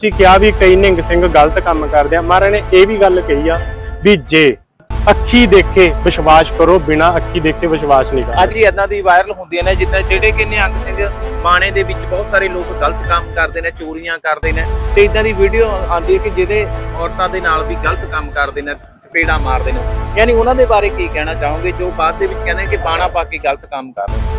ਤੁਸੀਂ ਕਿਹਾ ਵੀ ਕਈ ਨਿੰਗ ਸਿੰਘ ਗਲਤ ਕੰਮ ਕਰਦੇ ਆ। ਮਹਾਰਾਜ ਨੇ ਇਹ ਵੀ ਗੱਲ ਕਹੀ ਆ ਵੀ ਜੇ ਅੱਖੀ ਦੇਖੇ ਵਿਸ਼ਵਾਸ ਕਰੋ, ਬਿਨਾ ਅੱਖੀ ਦੇਖੇ ਵਿਸ਼ਵਾਸ ਨਹੀਂ ਕਰਨਾ ਅੱਜ ਵੀ ਇਦਾਂ ਦੀ ਵਾਇਰਲ ਹੁੰਦੀਆਂ ਨੇ, ਜਿੱਦਾਂ ਜਿਹੜੇ ਕਿ ਨਿਹੰਗ ਸਿੰਘ ਬਾਣੇ ਦੇ ਵਿੱਚ ਬਹੁਤ ਸਾਰੇ ਲੋਕ ਗਲਤ ਕੰਮ ਕਰਦੇ ਨੇ, ਚੋਰੀਆਂ ਕਰਦੇ ਨੇ। ਤੇ ਇਦਾਂ ਦੀ ਵੀਡੀਓ ਆਉਂਦੀ ਹੈ ਕਿ ਜਿਹਦੇ ਔਰਤਾਂ ਦੇ ਨਾਲ ਵੀ ਗਲਤ ਕੰਮ ਕਰਦੇ ਨੇ, ਚਪੇੜਾ ਮਾਰਦੇ ਨੇ। ਯਾਨੀ ਉਹਨਾਂ ਦੇ ਬਾਰੇ ਕੀ ਕਹਿਣਾ ਚਾਹੋਗੇ? ਜੋ ਬਾਅਦ ਦੇ ਵਿੱਚ ਕਹਿੰਦੇ ਕਿ ਬਾਣਾ ਪਾ ਕੇ ਗਲਤ ਕੰਮ ਕਰ ਰਹੇ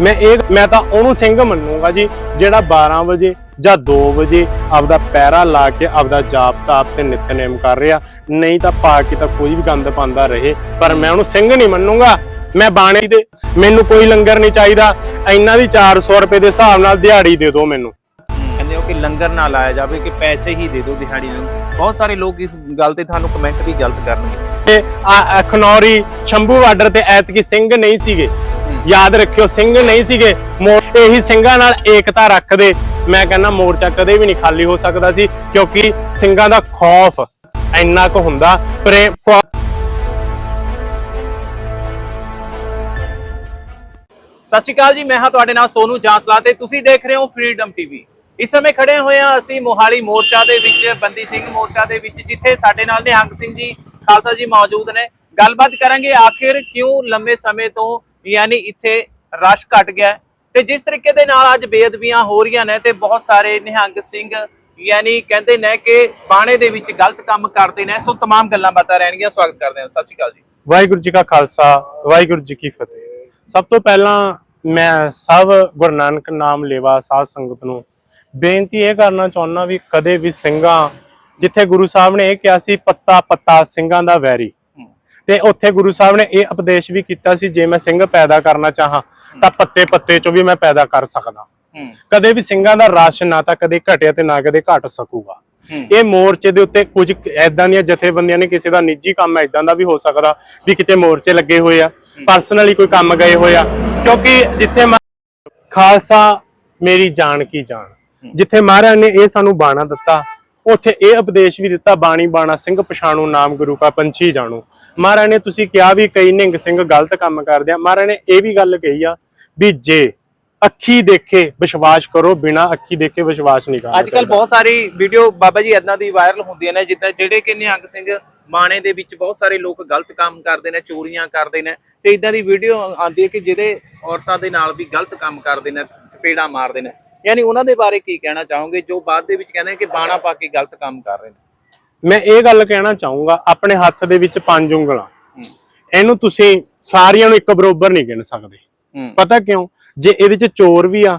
ਮੈਂ ਇਹ ਮੈਂ ਤਾਂ ਉਹਨੂੰ ਸਿੰਘ ਮੰਨੂਗਾ ਜੀ ਜਿਹੜਾ 12 ਵਜੇ ਜਾਂ 2 ਵਜੇ ਆਪਦਾ ਪੈਰਾ ਲਾ ਕੇ ਆਪਦਾ ਜਾਪ ਤਾਪ ਤੇ ਨਿਤਨੇਮ ਕਰ ਰਿਹਾ। ਨਹੀਂ ਤਾਂ ਪਾ ਕੇ ਤਾਂ ਕੋਈ ਵੀ ਗੰਦ ਪਾਉਂਦਾ ਰਹੇ ਪਰ ਮੈਂ ਉਹਨੂੰ ਸਿੰਘ ਨਹੀਂ ਮੰਨੂਗਾ। ਮੈਂ ਬਾਣੇ ਦੇ ਮੈਨੂੰ ਕੋਈ ਲੰਗਰ ਨਹੀਂ ਚਾਹੀਦਾ। ਇਹਨਾਂ ਦੀ 400 ਰੁਪਏ ਦੇ ਹਿਸਾਬ ਨਾਲ ਦਿਹਾੜੀ ਦੇ ਦਿਓ ਮੈਨੂੰ। ਕਹਿੰਦੇ ਹੋ ਕਿ ਲੰਗਰ ਨਾ ਲਾਇਆ ਜਾਵੇ ਕਿ ਪੈਸੇ ਹੀ ਦੇ ਦਿਓ ਦਿਹਾੜੀ ਨੂੰ। ਬਹੁਤ ਸਾਰੇ ਲੋਕ ਇਸ ਗੱਲ ਤੇ ਤੁਹਾਨੂੰ ਕਮੈਂਟ ਵੀ ਗਲਤ ਕਰਨਗੇ। ਤੇ ਆ ਖਨੌਰੀ ਸ਼ੰਭੂ ਬਾਰਡਰ ਤੇ ਐਤਕੀ ਸਿੰਘ ਨਹੀਂ ਸੀਗੇ। ਯਾਦ ਰੱਖਿਓ, ਸਿੰਘ ਨਹੀਂ ਸੀਗੇ। ਮੋ- ਇਹੀ ਸਿੰਘਾਂ ਨਾਲ ਏਕਤਾ ਰੱਖਦੇ। ਮੈਂ ਕਹਿੰਦਾ ਮੋਰਚਾ ਕਦੇ ਵੀ ਨਹੀਂ ਖਾਲੀ ਹੋ ਸਕਦਾ ਸੀ, ਕਿਉਂਕਿ ਸਿੰਘਾਂ ਦਾ ਖੌਫ ਇੰਨਾ ਕੁ ਹੁੰਦਾ, ਪ੍ਰੇਮ ਸਤਿ ਸ਼੍ਰੀ ਅਕਾਲ ਜੀ, ਮੈਂ ਹਾਂ ਤੁਹਾਡੇ ਨਾਲ ਸੋਨੂ ਜਾਂਸਲਾ ਤੇ ਤੁਸੀਂ ਦੇਖ ਰਹੇ ਹੋ ਫਰੀडम ਟੀਵੀ ਇਸ ਸਮੇਂ ਖੜੇ ਹੋਏ ਹਾਂ ਅਸੀਂ ਮੋਹਾਲੀ ਮੋਰਚਾ ਦੇ ਵਿੱਚ, ਬੰਦੀ ਸਿੰਘ ਮੋਰਚਾ ਦੇ ਵਿੱਚ, ਜਿੱਥੇ ਸਾਡੇ ਨਾਲ ਨਿਹੰਗ ਸਿੰਘ ਜੀ, ਖਾਲਸਾ ਜੀ ਮੌਜੂਦ ਨੇ। ਗੱਲਬਾਤ ਕਰਾਂਗੇ ਆਖਿਰ ਕਿਉਂ ਲੰਮੇ ਸਮੇਂ ਤੋਂ ਯਾਨੀ ਇੱਥੇ ਰਸ਼ ਘਟ ਗਿਆ ਹੈ ਤੇ ਜਿਸ ਤਰੀਕੇ ਦੇ ਨਾਲ ਅੱਜ ਬੇਅਦਬੀਆਂ ਹੋ ਰਹੀਆਂ ਨੇ ਤੇ ਬਹੁਤ ਸਾਰੇ ਨਿਹੰਗ ਸਿੰਘ ਯਾਨੀ ਕਹਿੰਦੇ ਨੇ ਕਿ ਬਾਣੇ ਦੇ ਵਿੱਚ ਗਲਤ ਕੰਮ ਕਰਦੇ ਨੇ ਸੋ तमाम ਗੱਲਾਂ ਬਾਤਾਂ ਰਹਿਣਗੀਆਂ ਸਵਾਗਤ ਕਰਦੇ ਹਾਂ ਸਤਿ ਸ਼੍ਰੀ ਅਕਾਲ ਜੀ ਵਾਹਿਗੁਰੂ ਜੀ ਕਾ ਖਾਲਸਾ ਵਾਹਿਗੁਰੂ ਜੀ ਕੀ ਫਤਿਹ ਸਭ ਤੋਂ ਪਹਿਲਾਂ ਮੈਂ ਸਭ ਗੁਰੂ ਨਾਨਕ ਨਾਮ ਲੇਵਾ ਸਾਧ ਸੰਗਤ ਨੂੰ ਬੇਨਤੀ ਇਹ ਕਰਨਾ ਚਾਹੁੰਦਾ ਵੀ ਕਦੇ ਵੀ ਸਿੰਘਾਂ ਜਿੱਥੇ ਗੁਰੂ ਸਾਹਿਬ ਨੇ ਇਹ ਕਿਹਾ ਸੀ ਪੱਤਾ ਪੱਤਾ ਸਿੰਘਾਂ ਦਾ ਵੈਰੀ ਤੇ ਉੱਥੇ ਗੁਰੂ ਸਾਹਿਬ ਨੇ ਇਹ ਉਪਦੇਸ਼ ਵੀ ਕੀਤਾ ਸੀ ਜੇ ਮੈਂ ਸਿੰਘ ਪੈਦਾ ਕਰਨਾ ਚਾਹਾਂ ਤਾਂ ਪੱਤੇ ਪੱਤੇ ਚੋਂ ਵੀ ਮੈਂ ਪੈਦਾ ਕਰ ਸਕਦਾ। ਕਦੇ ਵੀ ਸਿੰਘਾਂ ਦਾ ਰਸ਼ ਨਾ ਤਾਂ ਕਦੇ ਘਟਿਆ ਤੇ ਨਾ ਕਦੇ ਘਟ ਸਕੂਗਾ। ਇਹ ਮੋਰਚੇ ਦੇ ਉੱਤੇ ਕੁਝ ਐਦਾਂ ਦੀਆਂ ਜਥੇਬੰਦੀਆਂ ਨੇ ਕਿਸੇ ਦਾ ਨਿੱਜੀ ਕੰਮ ਐਦਾਂ ਦਾ ਵੀ ਹੋ ਸਕਦਾ ਵੀ ਕਿਤੇ ਮੋਰਚੇ ਲੱਗੇ ਹੋਏ ਆ ਪਰਸਨਲੀ ਕੋਈ ਕੰਮ ਗਏ ਹੋਏ ਆ। ਕਿਉਂਕਿ ਜਿੱਥੇ ਖਾਲਸਾ ਮੇਰੀ ਜਾਨ ਕੀ ਜਾਨ। ਜਿੱਥੇ ਮਹਾਰਾਜ ਨੇ ਇਹ ਸਾਨੂੰ ਬਾਣਾ ਦਿੱਤਾ ਉੱਥੇ ਇਹ ਉਪਦੇਸ਼ ਵੀ ਦਿੱਤਾ ਬਾਣੀ ਬਾਣਾ ਸਿੰਘ ਪਛਾਣੂ ਨਾਮ ਗੁਰੂ ਕਾ ਪੰਛੀ ਜਾਣੂ। ਮਹਾਰਾਜ ਨੇ ਤੁਸੀਂ ਕਿਹਾ ਵੀ ਕਈ ਨਿੰਗ ਸਿੰਘ ਗਲਤ ਕੰਮ ਕਰਦੇ ਆ। ਮਹਾਰਾਜ ਨੇ ਇਹ ਵੀ ਗੱਲ ਕਹੀ ਆ ਵੀ ਜੇ ਅੱਖੀ ਦੇਖੇ ਵਿਸ਼ਵਾਸ ਕਰੋ ਬਿਨਾ ਅੱਖੀ ਦੇਖੇ ਵਿਸ਼ਵਾਸ ਨਹੀਂ ਕਰਨਾ ਅੱਜ ਕੱਲ ਬਹੁਤ ਸਾਰੀ ਵੀਡੀਓ ਬਾਬਾ ਜੀ ਇਦਾਂ ਦੀ ਵਾਇਰਲ ਹੁੰਦੀਆਂ ਨੇ ਜਿੱਦਾਂ ਜਿਹੜੇ ਕਿ ਨਿਹੰਗ ਸਿੰਘ ਬਾਣੇ ਦੇ ਵਿੱਚ ਬਹੁਤ ਸਾਰੇ ਲੋਕ ਗਲਤ ਕੰਮ ਕਰਦੇ ਨੇ ਚੋਰੀਆਂ ਕਰਦੇ ਨੇ ਤੇ ਇਦਾਂ ਦੀ ਵੀਡੀਓ ਆਉਂਦੀ ਹੈ ਕਿ ਜਿਹਦੇ ਔਰਤਾਂ ਦੇ ਨਾਲ ਵੀ ਗਲਤ ਕੰਮ ਕਰਦੇ ਨੇ ਚਪੇੜਾ ਮਾਰਦੇ ਨੇ। ਯਾਨੀ ਉਹਨਾਂ ਦੇ ਬਾਰੇ ਕੀ ਕਹਿਣਾ ਚਾਹੋਗੇ? ਜੋ ਬਾਅਦ ਦੇ ਵਿੱਚ ਕਹਿੰਦੇ ਕਿ ਬਾਣਾ ਪਾ ਕੇ ਗਲਤ ਕੰਮ ਕਰ ਰਹੇ ਨੇ। ਮੈਂ ਇਹ ਗੱਲ ਕਹਿਣਾ ਚਾਹੂੰਗਾ ਆਪਣੇ ਹੱਥ ਦੇ ਵਿੱਚ ਪੰਜ ਉਂਗਲਾਂ। ਇਹਨੂੰ ਤੁਸੀਂ ਸਾਰੀਆਂ ਨੂੰ ਇੱਕ ਬਰੋਬਰ ਨਹੀਂ ਗਿਣ ਸਕਦੇ। ਪਤਾ ਕਿਉਂ? ਜੇ ਇਹਦੇ ਚ ਚੋਰ ਵੀ ਆ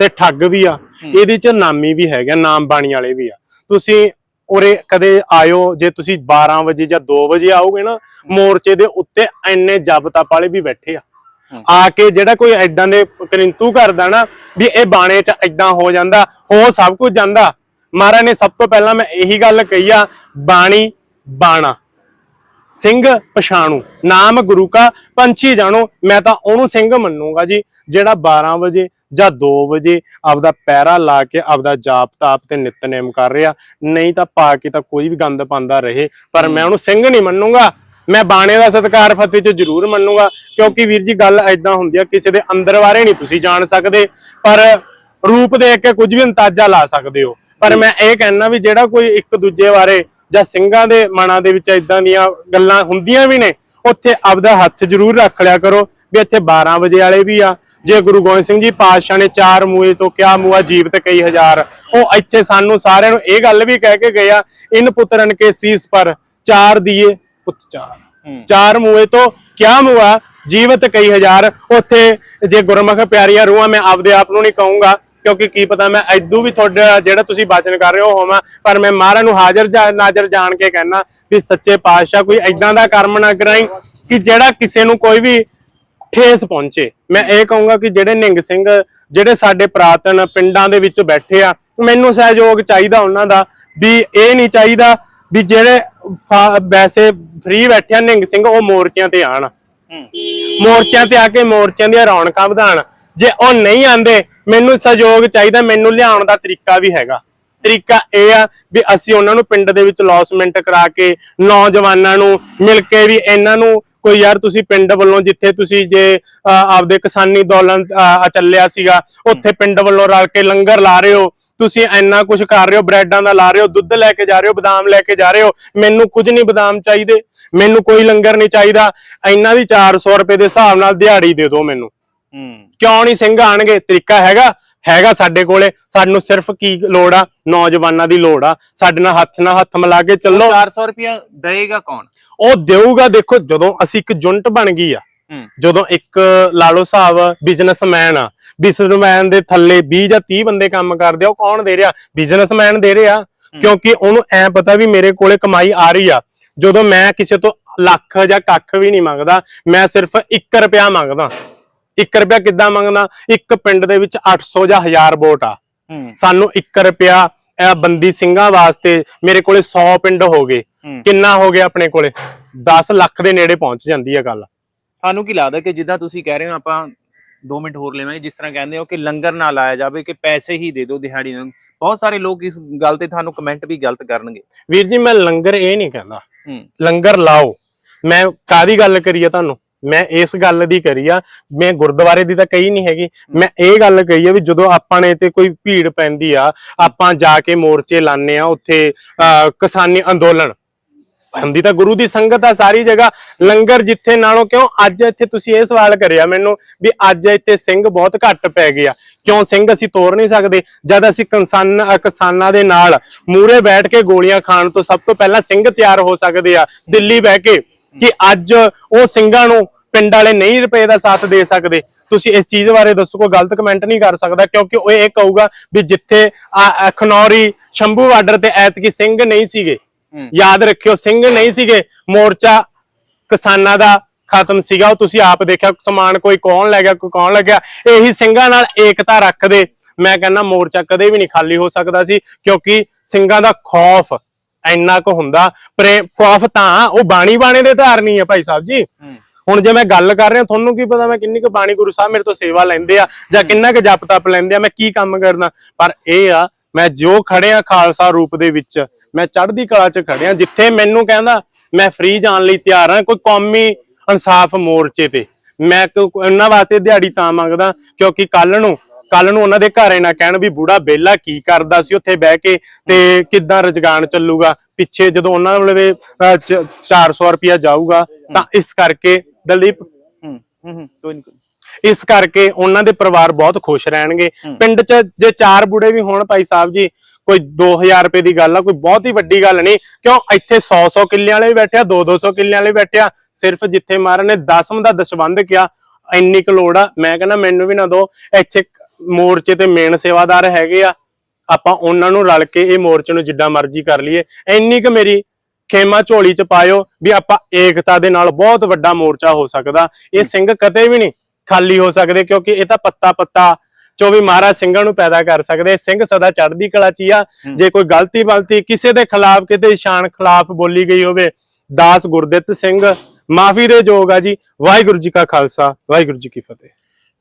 ਤੇ ਠੱਗ ਵੀ ਆ ਇਹਦੇ ਚ ਨਾਮੀ ਵੀ ਹੈਗਾ ਨਾਮ ਬਾਣੀ ਵਾਲੇ ਵੀ ਆ। ਤੁਸੀਂ ਉਰੇ ਕਦੇ ਆਇਓ ਜੇ ਤੁਸੀਂ 12 ਵਜੇ ਜਾਂ 2 ਵਜੇ ਆਓਗੇ ਨਾ ਮੋਰਚੇ ਦੇ ਉੱਤੇ ਐਨੇ ਜਬ ਤਪ ਵਾਲੇ ਵੀ ਬੈਠੇ ਆ। ਆ ਕੇ ਜਿਹੜਾ ਕੋਈ ਐਦਾਂ ਦੇ ਕਰਿੰਤੂ ਕਰਦਾ ਨਾ ਵੀ ਇਹ ਬਾਣੇ ਚ ਐਦਾਂ ਹੋ ਜਾਂਦਾ ਹੋ ਸਭ ਕੁਝ ਜਾਂਦਾ ਮਹਾਰਾਜ ਨੇ ਸਭ ਤੋਂ ਪਹਿਲਾਂ ਮੈਂ ਇਹੀ ਗੱਲ ਕਹੀ ਆ, ਬਾਣੀ, ਬਾਣਾ। ਸਿੰਘ ਪਛਾਣੂ, ਨਾਮ ਗੁਰੂ ਕਾ ਪੰਛੀ ਜਾਣੋ। ਮੈਂ ਤਾਂ ਉਹਨੂੰ ਸਿੰਘ ਮੰਨੂਗਾ ਜੀ, ਜਿਹੜਾ 12 ਵਜੇ ਜਾਂ 2 ਵਜੇ ਆਪਦਾ ਪੈਰਾ ਲਾ ਕੇ ਆਪਦਾ ਜਾਪ ਤਾਪ ਤੇ ਨਿਤਨੇਮ ਕਰ ਰਿਹਾ। ਨਹੀਂ ਤਾਂ ਪਾ ਕੇ ਤਾਂ ਕੋਈ ਵੀ ਗੰਦ ਪਾਉਂਦਾ ਰਹੇ, ਪਰ ਮੈਂ ਉਹਨੂੰ ਸਿੰਘ ਨਹੀਂ ਮੰਨੂਗਾ। ਮੈਂ ਬਾਣੇ ਦਾ ਸਤਿਕਾਰ ਫਤਿਹ ਚ ਜ਼ਰੂਰ ਮੰਨੂਗਾ, ਕਿਉਂਕਿ ਵੀਰ ਜੀ ਗੱਲ ਐਦਾਂ ਹੁੰਦੀ ਆ, ਕਿਸੇ ਦੇ ਅੰਦਰ ਬਾਰੇ ਨਹੀਂ ਤੁਸੀਂ ਜਾਣ ਸਕਦੇ, ਪਰ ਰੂਪ ਦੇਖ ਕੇ ਕੁਝ ਵੀ ਅੰਦਾਜ਼ਾ ਲਾ ਸਕਦੇ ਹੋ। ਪਰ ਮੈਂ ਇਹ ਕਹਿਣਾ ਵੀ ਜਿਹੜਾ ਕੋਈ ਇੱਕ ਦੂਜੇ ਬਾਰੇ ਜਾਂ ਸਿੰਘਾਂ ਦੇ ਮਨਾਂ ਦੇ ਵਿੱਚ ਇਦਾਂ ਦੀਆਂ ਗੱਲਾਂ ਹੁੰਦੀਆਂ ਵੀ ਨੇ ਉੱਥੇ ਆਪਦਾ ਹੱਥ ਜ਼ਰੂਰ ਰੱਖ ਲਿਆ ਕਰੋ ਵੀ ਇੱਥੇ 12 ਵਜੇ ਵਾਲੇ ਵੀ ਆ। ਜੇ ਗੁਰੂ ਗੋਬਿੰਦ ਸਿੰਘ ਜੀ ਪਾਤਸ਼ਾਹ ਨੇ ਚਾਰ ਮੂਏ ਤੋਂ ਕਿਆ ਮੂਆ ਜੀਵਤ ਕਈ ਹਜ਼ਾਰ। ਉਹ ਇੱਥੇ ਸਾਨੂੰ ਸਾਰਿਆਂ ਨੂੰ ਇਹ ਗੱਲ ਵੀ ਕਹਿ ਕੇ ਗਏ ਆ ਇਨ ਪੁੱਤਰਨ ਕੇ ਸੀਸ ਪਰ ਚਾਰ ਦੀਏ ਪੁੱਤ ਚਾਰ। ਚਾਰ ਮੂਏ ਤੋਂ ਕਿਆ ਮੁਆ ਜੀਵਤ ਕਈ ਹਜ਼ਾਰ। ਉੱਥੇ ਜੇ ਗੁਰਮੁਖ ਪਿਆਰੀਆਂ ਰੂਹਾਂ ਮੈਂ ਆਪਦੇ ਆਪ ਨੂੰ ਨਹੀਂ ਕਹੂੰਗਾ ਕਿਉਂਕਿ ਕੀ ਪਤਾ ਮੈਂ ਐਦੂ ਵੀ ਤੁਹਾਡਾ ਜਿਹੜਾ ਤੁਸੀਂ ਬਾਚਨ ਕਰ ਰਹੇ ਹੋ ਹੋਵਾਂ ਪਰ ਮੈਂ ਮਹਾਰਾਜ ਨੂੰ ਹਾਜ਼ਰ ਜਾ- ਨਾਜ਼ਰ ਜਾਣ ਕੇ ਕਹਿਣਾ ਵੀ ਸੱਚੇ ਪਾਤਸ਼ਾਹ ਕੋਈ ਐਦਾਂ ਦਾ ਕਰਮ ਨਾ ਕਰਾਈ ਕਿ ਜਿਹੜਾ ਕਿਸੇ ਨੂੰ ਕੋਈ ਵੀ ਠੇਸ ਪਹੁੰਚੇ। ਮੈਂ ਇਹ ਕਹੂੰਗਾ ਕਿ ਜਿਹੜੇ ਨਿੰਗ ਸਿੰਘ ਜਿਹੜੇ ਸਾਡੇ ਪ੍ਰਾਤਨ ਪਿੰਡਾਂ ਦੇ ਵਿੱਚ ਬੈਠੇ ਆ ਮੈਨੂੰ ਸਹਿਯੋਗ ਚਾਹੀਦਾ ਉਹਨਾਂ ਦਾ ਵੀ ਇਹ ਨਹੀਂ ਚਾਹੀਦਾ ਵੀ ਜਿਹੜੇ ਵੈਸੇ ਫ੍ਰੀ ਬੈਠੇ ਆ ਨਿੰਗ ਸਿੰਘ ਉਹ ਮੋਰਚਿਆਂ ਤੇ ਆਣ ਮੋਰਚਿਆਂ ਤੇ ਆ ਕੇ ਮੋਰਚਿਆਂ ਦੀਆਂ ਰੌਣਕਾਂ ਵਧਾਣ ਜੇ ਉਹ ਨਹੀਂ ਆਂਦੇ ਮੈਨੂੰ ਸਹਿਯੋਗ ਚਾਹੀਦਾ, ਮੈਨੂੰ ਲਿਆਉਣ ਦਾ ਤਰੀਕਾ ਵੀ ਹੈਗਾ। ਤਰੀਕਾ ਇਹ ਆ ਵੀ ਅਸੀਂ ਉਹਨਾਂ ਨੂੰ ਪਿੰਡ ਦੇ ਵਿੱਚ ਲੌਸਮੈਂਟ ਕਰਾ ਕੇ ਨੌਜਵਾਨਾਂ ਨੂੰ ਮਿਲ ਕੇ ਵੀ ਇਹਨਾਂ ਨੂੰ ਕੋਈ ਯਾਰ ਤੁਸੀਂ ਪਿੰਡ ਵੱਲੋਂ ਜਿੱਥੇ ਤੁਸੀਂ ਜੇ ਆਪਦੇ ਕਿਸਾਨੀ ਅੰਦੋਲਨ ਚੱਲਿਆ ਸੀਗਾ, ਉੱਥੇ ਪਿੰਡ ਵੱਲੋਂ ਰਲ ਕੇ ਲੰਗਰ ਲਾ ਰਹੇ ਹੋ, ਤੁਸੀਂ ਇੰਨਾ ਕੁਝ ਕਰ ਰਹੇ ਹੋ, ਬ੍ਰੈਡਾਂ ਦਾ ਲਾ ਰਹੇ ਹੋ, ਦੁੱਧ ਲੈ ਕੇ ਜਾ ਰਹੇ ਹੋ, ਬਦਾਮ ਲੈ ਕੇ ਜਾ ਰਹੇ ਹੋ, ਮੈਨੂੰ ਕੁਝ ਨਹੀਂ ਬਦਾਮ ਚਾਹੀਦੇ, ਮੈਨੂੰ ਕੋਈ ਲੰਗਰ ਨਹੀਂ ਚਾਹੀਦਾ ਇਹਨਾਂ ਦੀ 400 ਰੁਪਏ ਦੇ ਹਿਸਾਬ ਨਾਲ ਦਿਹਾੜੀ ਦੇ ਦਿਓ ਮੈਨੂੰ। ਕਿਉਂ ਨਹੀਂ ਸਿੰਘ ਆਣਗੇ? ਤਰੀਕਾ ਹੈਗਾ ਹੈਗਾ ਸਾਡੇ ਕੋਲੇ। ਸਾਨੂੰ ਸਿਰਫ ਕੀ ਲੋੜ ਆ? ਨੌਜਵਾਨਾਂ ਦੀ ਲੋੜ ਆ। ਸਾਡੇ ਨਾਲ ਹੱਥ ਨਾਲ ਹੱਥ ਮਿਲਾ ਕੇ ਚੱਲੋ। 400 ਰੁਪਿਆ ਦੇਗਾ ਕੌਣ? ਉਹ ਦੇਊਗਾ ਦੇਖੋ ਜਦੋਂ ਅਸੀਂ ਇੱਕ ਜੁੰਟ ਬਣ ਗਈ ਆ ਜਦੋਂ ਇੱਕ ਲਾਲੋ ਸਾਹਿਬ ਬਿਜ਼ਨਸਮੈਨ ਆ ਬਿਜ਼ਨਸਮੈਨ ਦੇ ਥੱਲੇ 20 ਜਾਂ 30 ਬੰਦੇ ਕੰਮ ਕਰਦੇ ਆ ਉਹ ਕੌਣ ਦੇ ਰਿਹਾ? ਬਿਜ਼ਨਸਮੈਨ ਦੇ ਰਿਹਾ। ਕਿਉਂਕਿ ਉਹਨੂੰ ਐ ਪਤਾ ਵੀ ਮੇਰੇ ਕੋਲੇ ਕਮਾਈ ਆ ਰਹੀ ਆ। ਜਦੋਂ ਮੈਂ ਕਿਸੇ ਤੋਂ ਲੱਖ ਜਾਂ ਕੱਖ ਵੀ ਨਹੀਂ ਮੰਗਦਾ ਮੈਂ ਸਿਰਫ 1 ਰੁਪਿਆ ਮੰਗਦਾ। 1 ਰੁਪਿਆ ਕਿੱਦਾਂ ਮੰਗਦਾ ਇੱਕ ਪਿੰਡ ਦੇ ਵਿੱਚ 800 ਜਾਂ 1000 ਵੋਟ ਆ। ਸਾਨੂੰ 1 ਰੁਪਿਆ ਇਹ ਬੰਦੀ ਸਿੰਘਾਂ ਵਾਸਤੇ ਮੇਰੇ ਕੋਲੇ 100 ਪਿੰਡ ਹੋ ਗਏ। ਕਿੰਨਾ ਹੋ ਗਿਆ ਆਪਣੇ ਕੋਲੇ? 10 ਲੱਖ ਦੇ ਨੇੜੇ ਪਹੁੰਚ ਜਾਂਦੀ ਹੈ ਗੱਲ। ਤੁਹਾਨੂੰ ਕੀ ਲੱਗਦਾ ਕਿ ਜਿੱਦਾਂ ਤੁਸੀਂ ਕਹਿ ਰਹੇ ਹੋ ਆਪਾਂ 2 ਮਿੰਟ ਹੋਰ ਲੈਵਾਂਗੇ ਜਿਸ ਤਰ੍ਹਾਂ ਕਹਿੰਦੇ ਹੋ ਕਿ ਲੰਗਰ ਨਾ ਲਾਇਆ ਜਾਵੇ ਕਿ ਪੈਸੇ ਹੀ ਦੇ ਦਿਓ ਦਿਹਾੜੀ ਨੂੰ। ਬਹੁਤ ਸਾਰੇ ਲੋਕ ਇਸ ਗੱਲ ਤੇ ਤੁਹਾਨੂੰ ਕਮੈਂਟ ਵੀ ਗਲਤ ਕਰਨਗੇ। ਵੀਰ ਜੀ ਮੈਂ ਲੰਗਰ ਇਹ ਨਹੀਂ ਕਹਿੰਦਾ। ਲੰਗਰ ਲਾਓ। ਮੈਂ ਕਾਦੀ ਗੱਲ ਕਰੀ ਆ ਤੁਹਾਨੂੰ? ਮੈਂ ਇਸ ਗੱਲ ਦੀ ਕਰੀ ਆ ਮੈਂ ਗੁਰਦੁਆਰੇ ਦੀ ਤਾਂ ਕਹੀ ਨਹੀਂ ਹੈਗੀ। ਮੈਂ ਇਹ ਗੱਲ ਕਹੀ ਆ ਵੀ ਜਦੋਂ ਆਪਾਂ ਨੇ ਤੇ ਕੋਈ ਭੀੜ ਪੈਂਦੀ ਆ ਆਪਾਂ ਜਾ ਕੇ ਮੋਰਚੇ ਲਾਣੇ ਆ ਉੱਥੇ ਅਹ, ਕਿਸਾਨੀ ਅੰਦੋਲਨ। ਹੁੰਦੀ ਤਾਂ ਗੁਰੂ ਦੀ ਸੰਗਤ ਆ ਸਾਰੀ ਜਗ੍ਹਾ। ਲੰਗਰ ਜਿੱਥੇ ਨਾਲੋਂ ਕਿਉਂ ਅੱਜ ਇੱਥੇ ਤੁਸੀਂ ਇਹ ਸਵਾਲ ਕਰਿਆ ਮੈਨੂੰ ਵੀ ਅੱਜ ਇੱਥੇ ਸਿੰਘ ਬਹੁਤ ਘੱਟ ਪੈ ਗਿਆ ਕਿਉਂ ਸਿੰਘ ਅਸੀਂ ਤੋੜ ਨਹੀਂ ਸਕਦੇ? ਜਦ ਅਸੀਂ ਕਿਸਾਨ ਕਿਸਾਨਾਂ ਦੇ ਨਾਲ ਮੂਰੇ ਬੈਠ ਕੇ ਗੋਲੀਆਂ ਖਾਣ ਤੋਂ ਸਭ ਤੋਂ ਪਹਿਲਾਂ ਸਿੰਘ ਤਿਆਰ ਹੋ ਸਕਦੇ ਆ। ਦਿੱਲੀ ਬਹਿ ਕੇ ਕਿ ਅੱਜ ਉਹ ਸਿੰਘਾਂ ਨੂੰ ਪਿੰਡ ਵਾਲੇ ਨਹੀਂ ਰੁਪਏ ਦਾ ਸਾਥ ਦੇ ਸਕਦੇ। ਤੁਸੀਂ ਇਸ ਚੀਜ਼ ਬਾਰੇ ਦੱਸੋ ਕੋਈ ਗਲਤ ਕਮੈਂਟ ਨਹੀਂ ਕਰ ਸਕਦਾ ਕਿਉਂਕਿ ਉਹ ਇਹ ਕਹੂਗਾ ਵੀ ਜਿੱਥੇ ਖਨੌਰੀ ਸ਼ੰਭੂ ਬਾਰਡਰ ਤੇ ਐਤਕੀ ਸਿੰਘ ਨਹੀਂ ਸੀਗੇ। ਯਾਦ ਰੱਖਿਓ ਸਿੰਘ ਨਹੀਂ ਸੀਗੇ ਮੋਰਚਾ ਕਿਸਾਨਾਂ ਦਾ ਖਤਮ ਸੀਗਾ। ਉਹ ਤੁਸੀਂ ਆਪ ਦੇਖਿਆ ਸਮਾਨ ਕੋਈ ਕੌਣ ਲੈ ਗਿਆ ਕੋਈ ਕੌਣ ਲੈ ਗਿਆ ਇਹੀ ਸਿੰਘਾਂ ਨਾਲ ਏਕਤਾ ਰੱਖਦੇ। ਮੈਂ ਕਹਿੰਦਾ ਮੋਰਚਾ ਕਦੇ ਵੀ ਨਹੀਂ ਖਾਲੀ ਹੋ ਸਕਦਾ ਸੀ ਕਿਉਂਕਿ ਸਿੰਘਾਂ ਦਾ ਖੌਫ ਇੰਨਾ ਕੁ ਹੁੰਦਾ ਪ੍ਰੇਮ ਖੌਫ ਤਾਂ ਉਹ ਬਾਣੀ ਬਾਣੇ ਦੇ ਧਾਰਨੀ ਆ ਭਾਈ ਸਾਹਿਬ ਜੀ। ਹੂੰ। ਹੁਣ ਜੇ ਮੈਂ ਗੱਲ ਕਰ ਰਿਹਾ ਤੁਹਾਨੂੰ ਕੀ ਪਤਾ ਮੈਂ ਕਿੰਨੀ ਕੁ ਬਾਣੀ ਗੁਰੂ ਸਾਹਿਬ ਮੇਰੇ ਤੋਂ ਸੇਵਾ ਲੈਂਦੇ ਆ ਜਾਂ ਕਿੰਨਾ ਕੁ ਜਪ ਤਪ ਲੈਂਦੇ ਆ ਮੈਂ ਕੀ ਕੰਮ ਕਰਨਾ? ਪਰ ਇਹ ਆ ਮੈਂ ਜੋ ਖੜਿਆ ਖਾਲਸਾ ਰੂਪ ਦੇ ਵਿੱਚ ਮੈਂ ਚੜ੍ਹਦੀ ਕਲਾ 'ਚ ਖੜਿਆ ਜਿੱਥੇ ਮੈਨੂੰ ਕਹਿੰਦਾ ਮੈਂ ਫ੍ਰੀ ਜਾਣ ਲਈ ਤਿਆਰ ਹਾਂ ਕੋਈ ਕੌਮੀ ਇਨਸਾਫ ਮੋਰਚੇ ਤੇ। ਮੈਂ ਉਹਨਾਂ ਵਾਸਤੇ ਦਿਹਾੜੀ ਤਾਂ ਮੰਗਦਾ ਕਿਉਂਕਿ ਕੱਲ ਨੂੰ ਕੱਲ ਨੂੰ ਉਹਨਾਂ ਦੇ ਘਰੇ ਨਾ ਕਹਿਣ ਵੀ ਬੂੜਾ ਬੇਲਾ ਕੀ ਕਰਦਾ ਸੀ ਉੱਥੇ ਬਹਿ ਕੇ ਤੇ ਕਿੱਦਾਂ ਰਜਗਾਨ ਚੱਲੂਗਾ? ਪਿੱਛੇ ਜਦੋਂ ਉਹਨਾਂ ਵੇਲੇ ਅਹ, ਚ- 400 ਰੁਪਿਆ ਜਾਊਗਾ ਤਾਂ ਇਸ ਕਰਕੇ ਦਲਦੀਪ ਹੂੰ ਹੂੰ ਹੂੰ ਕੋਈ ਨਹੀਂ ਇਸ ਕਰਕੇ ਉਹਨਾਂ ਦੇ ਪਰਿਵਾਰ ਬਹੁਤ ਖੁਸ਼ ਰਹਿਣਗੇ। ਪਿੰਡ 'ਚ ਜੇ ਚਾਰ ਬੁੜੇ ਵੀ ਹੋਣ ਭਾਈ ਸਾਹਿਬ ਜੀ ਕੋਈ 2000 ਰੁਪਏ ਦੀ ਗੱਲ ਆ ਕੋਈ ਬਹੁਤ ਹੀ ਵੱਡੀ ਗੱਲ ਨਹੀਂ ਕਿਉਂ ਇੱਥੇ 100-100 ਕਿੱਲਿਆਂ ਵਾਲੇ ਵੀ ਬੈਠੇ ਆ 2-200 ਕਿੱਲਿਆਂ ਵਾਲੇ ਵੀ ਬੈਠੇ ਆ ਸਿਰਫ ਜਿੱਥੇ ਮਹਾਰਾਜ ਨੇ ਦਸਮ ਦਾ ਦਸ਼ਵੰਧ ਕਿਹਾ ਇੰਨੀ ਕੁ ਲੋੜ ਆ ਮੈਂ ਕਹਿੰਦਾ ਮੈਨੂੰ ਵੀ ਨਾ ਦੋ ਇੱਥੇ ਮੋਰਚੇ ਤੇ ਮੇਨ ਸੇਵਾਦਾਰ ਹੈਗੇ ਆ ਆਪਾਂ ਉਹਨਾਂ ਨੂੰ ਰਲ ਕੇ ਇਹ ਮੋਰਚੇ ਨੂੰ ਜਿੱਦਾਂ ਮਰਜ਼ੀ ਕਰ ਲਈਏ। ਇੰਨੀ ਕੁ ਮੇਰੀ ਖੇਮਾ ਝੋਲੀ ਚ ਪਾਇਓ ਵੀ ਆਪਾਂ ਏਕਤਾ ਦੇ ਨਾਲ ਬਹੁਤ ਵੱਡਾ ਮੋਰਚਾ ਹੋ ਸਕਦਾ। ਇਹ ਸਿੰਘ ਕਦੇ ਵੀ ਨਹੀਂ ਖਾਲੀ ਹੋ ਸਕਦੇ ਕਿਉਂਕਿ ਇਹ ਤਾਂ ਪੱਤਾ ਪੱਤਾ ਚੋ ਵੀ ਮਹਾਰਾਜ ਸਿੰਘਾਂ ਨੂੰ ਪੈਦਾ ਕਰ ਸਕਦੇ। ਸਿੰਘ ਸਦਾ ਚੜ੍ਹਦੀ ਕਲਾ ਚ ਹੀ ਆ। ਜੇ ਕੋਈ ਗਲਤੀ ਬਲਤੀ ਕਿਸੇ ਦੇ ਖਿਲਾਫ ਕਿਤੇ ਸ਼ਾਨ ਖਿਲਾਫ ਬੋਲੀ ਗਈ ਹੋਵੇ ਦਾਸ ਗੁਰਦਿੱਤ ਸਿੰਘ ਮਾਫੀ ਦੇ ਯੋਗ ਆ ਜੀ। ਵਾਹਿਗੁਰੂ ਜੀ ਕਾ ਖਾਲਸਾ ਵਾਹਿਗੁਰੂ ਜੀ ਕੀ ਫਤਿਹ।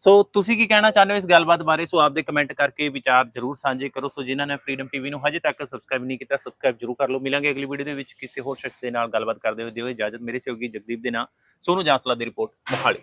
ਸੋ ਤੁਸੀਂ ਕੀ ਕਹਿਣਾ ਚਾਹੁੰਦੇ ਹੋ ਇਸ ਗੱਲਬਾਤ ਬਾਰੇ? ਸੋ ਆਪਦੇ ਕਮੈਂਟ ਕਰਕੇ ਵਿਚਾਰ ਜਰੂਰ ਸਾਂਝੇ ਕਰੋ। ਸੋ ਜਿਨ੍ਹਾਂ ਨੇ ਫਰੀडम ਟੀਵੀ ਨੂੰ ਹਜੇ ਤੱਕ ਸਬਸਕ੍ਰਾਈਬ ਨਹੀਂ ਕੀਤਾ ਸਬਸਕ੍ਰਾਈਬ ਜਰੂਰ ਕਰ ਲਓ। ਮਿਲਾਂਗੇ ਅਗਲੀ ਵੀਡੀਓ ਦੇ ਵਿੱਚ। ਕਿਸੇ ਹੋਰ ਸ਼ਖਸ ਦੇ ਨਾਲ ਗੱਲਬਾਤ ਕਰਦੇ ਹੋਏ ਦਿਓ ਇਜਾਜ਼ਤ। ਮੇਰੇ ਸਹਿਯੋਗੀ ਜਗਦੀਪ ਦੇ ਨਾਲ ਸੋਨੂ ਜਾਂਸਲਾ ਦੀ ਰਿਪੋਰਟ ਮੋਹਾਲੀ।